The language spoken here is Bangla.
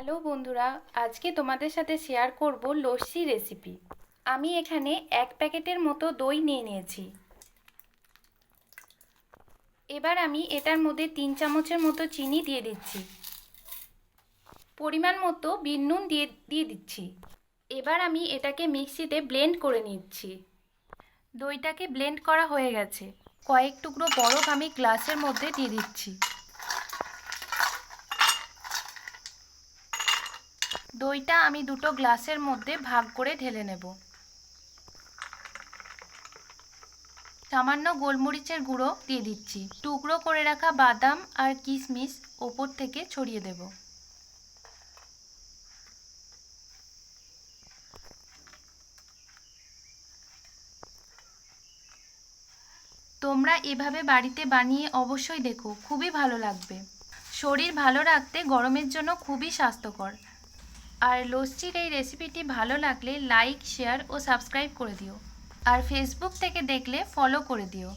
হ্যালো বন্ধুরা, আজকে তোমাদের সাথে শেয়ার করব লস্যি রেসিপি আমি এখানে এক প্যাকেটের মতো দই নিয়ে নিয়েছি। এবার আমি এটার মধ্যে তিন চামচের মতো চিনি দিয়ে দিচ্ছি। পরিমাণ মতো বিন নুন দিয়ে দিয়ে দিচ্ছি। এবার আমি এটাকে মিক্সিতে ব্লেন্ড করে নিচ্ছি। দইটাকে ব্লেন্ড করা হয়ে গেছে। কয়েক টুকরো বরফ আমি গ্লাসের মধ্যে দিয়ে দিচ্ছি। দইটা আমি দুটো গ্লাসের মধ্যে ভাগ করে ঢেলে নেব। সামান্য গোলমরিচের গুঁড়ো দিয়ে দিচ্ছি। টুকরো করে রাখা বাদাম আর কিশমিশ ওপর থেকে ছড়িয়ে দেব। তোমরা এভাবে বাড়িতে বানিয়ে অবশ্যই দেখো, খুবই ভালো লাগবে। শরীর ভালো রাখতে গরমের জন্য খুবই স্বাস্থ্যকর। আর লস্যির এই রেসিপিটি ভালো লাগলে লাইক শেয়ার ও সাবস্ক্রাইব করে দিও। আর ফেসবুক থেকে দেখলে ফলো করে দিও।